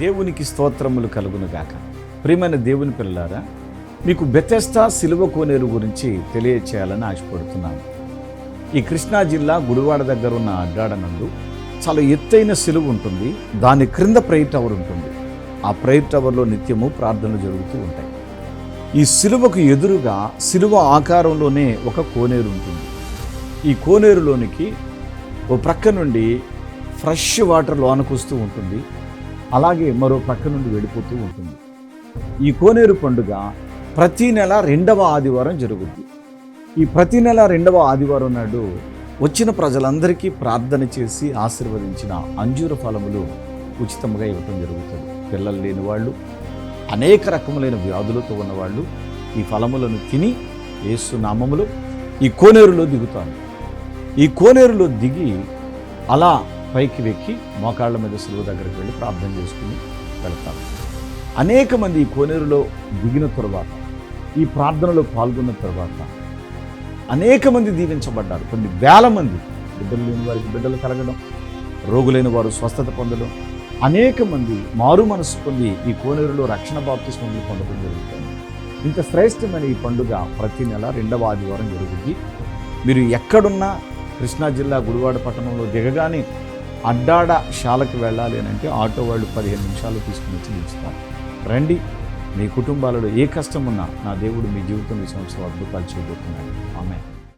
దేవునికి స్తోత్రములు కలుగును గాక. ప్రియమైన దేవుని పిల్లారా మీకు బెతెస్తా సిలువ కోనేరు గురించి తెలియచేయాలని ఆశపడుతున్నాను. ఈ కృష్ణా జిల్లా గుడివాడ దగ్గర ఉన్న అడ్డాడనందు చాలా ఎత్తైన సిలువ ఉంటుంది. దాని క్రింద ప్రేయర్ టవర్ ఉంటుంది. ఆ ప్రేయర్ టవర్లో నిత్యము ప్రార్థనలు జరుగుతూ ఉంటాయి. ఈ సిలువకు ఎదురుగా సిలువ ఆకారంలోనే ఒక కోనేరు ఉంటుంది. ఈ కోనేరులోనికి ఓ ప్రక్క నుండి ఫ్రెష్ వాటర్ లోనకొస్తూ ఉంటుంది. అలాగే మరో పక్క నుండి వెళ్ళిపోతూ ఉంటుంది. ఈ కోనేరు పండుగ ప్రతి నెల రెండవ ఆదివారం జరుగుద్ది. ఈ ప్రతి నెల రెండవ ఆదివారం నాడు వచ్చిన ప్రజలందరికీ ప్రార్థన చేసి ఆశీర్వదించిన అంజూర ఫలములు ఉచితంగా ఇవ్వటం జరుగుతుంది. పిల్లలు లేని వాళ్ళు అనేక రకములైన వ్యాధులతో ఉన్నవాళ్ళు ఈ ఫలములను తిని ఏసు నామములు ఈ కోనేరులో దిగుతారు. ఈ కోనేరులో దిగి అలా పైకి వెక్కి మోకాళ్ళ మీద సులువు దగ్గరికి వెళ్ళి ప్రార్థన చేసుకుని వెళ్తారు అనేక మంది ఈ కోనేరులో దిగిన తరువాత ఈ ప్రార్థనలో పాల్గొన్న తర్వాత అనేక మంది దీవించబడ్డారు. కొన్ని వేల మంది బిడ్డలు లేని వారికి బిడ్డలు కలగడం రోగులైన వారు స్వస్థత పొందడం అనేక మంది మారు మనసు పొంది ఈ కోనేరులో రక్షణ బాప్తిస్మములు పొందడం జరుగుతుంది. ఇంత శ్రేష్టమైన ఈ పండుగ ప్రతి నెల రెండవ ఆదివారం జరుగుద్ది మీరు ఎక్కడున్నా కృష్ణా జిల్లా గుడివాడ పట్టణంలో దిగగానే అడ్డాడ శాలకు వెళ్ళాలి అని అంటే ఆటో వాళ్ళు పదిహేను నిమిషాలు తీసుకుని వచ్చి దించుతారు రండి మీ కుటుంబాలలో ఏ కష్టం ఉన్నా నా దేవుడు మీ జీవితం ఈ సంవత్సరం అద్భుతాలు చేయబోతున్నాడు ఆమె